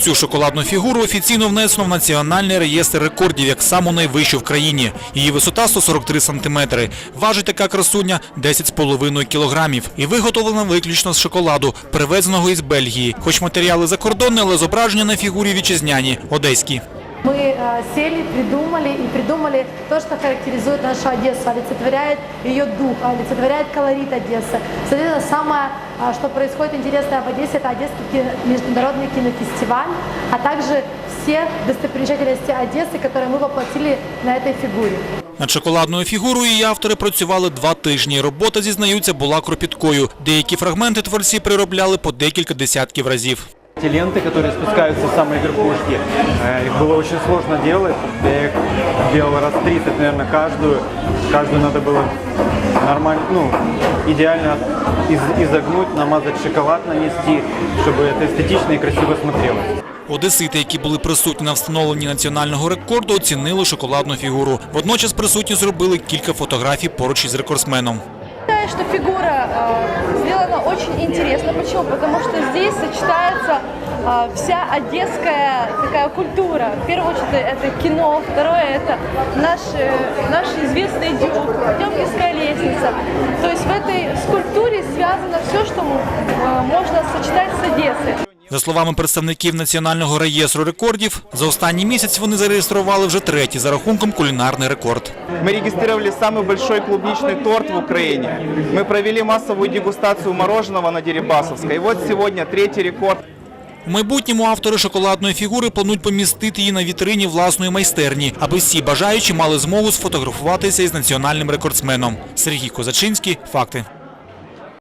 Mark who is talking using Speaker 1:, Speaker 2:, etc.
Speaker 1: Цю шоколадну фігуру офіційно внесено в національний реєстр рекордів як саму найвищу в країні. Її висота 143 сантиметри. Важить така красуня 10,5 кілограмів. І виготовлена виключно з шоколаду, привезеного із Бельгії. Хоч матеріали закордонні, але зображення на фігурі вітчизняні, одеські.
Speaker 2: Мы э, сели, придумали и придумали то, что характеризует нашу Одессу, олицетворяет ее дух, олицетворяет колорит Одессы. Соответственно, самое, а, что происходит интересное в Одессе, это Одесский кино- международный кинофестиваль, а также все достопримечательности Одессы, которые мы воплотили на этой фигуре.
Speaker 1: Над шоколадною фігурою її автори працювали два тижні. Робота, зізнаються, була кропіткою. Деякі фрагменти творці приробляли по декілька десятків разів.
Speaker 3: Те ленты, которые спускаются с самой верхушки, э, их было очень сложно делать. Я их делал раз 30, наверное, каждую. Каждую надо было нормально, ну, идеально из- изогнуть, намазать шоколад, нанести, чтобы это эстетично и красиво смотрелось.
Speaker 1: Одесити, які були присутні на встановленні національного рекорду, оцінили шоколадну фігуру. Водночас присутні зробили кілька фотографій поруч із рекордсменом.
Speaker 4: считаю, что фигура э, сделана очень интересно. Почему? Потому что здесь сочетается э, вся одесская такая культура. В первую очередь это кино, второе это наш, э, наш известный дюк, Потемкинская лестница. То есть в этой скульптуре связано все, что э, можно сочетать с Одессой.
Speaker 1: За словами представників Національного реєстру рекордів, за останній місяць вони зареєстрували вже третій за рахунком кулінарний рекорд.
Speaker 5: Мы регистрировали самый большой клубничный торт в Украине. Мы провели массовую дегустацию мороженого на Дерибасовской. И вот сегодня третий рекорд.
Speaker 1: У майбутньому автори шоколадної фігури планують помістити її на вітрині власної майстерні, аби всі бажаючі мали змогу сфотографуватися із національним рекордсменом. Сергій Козачинський. Факти.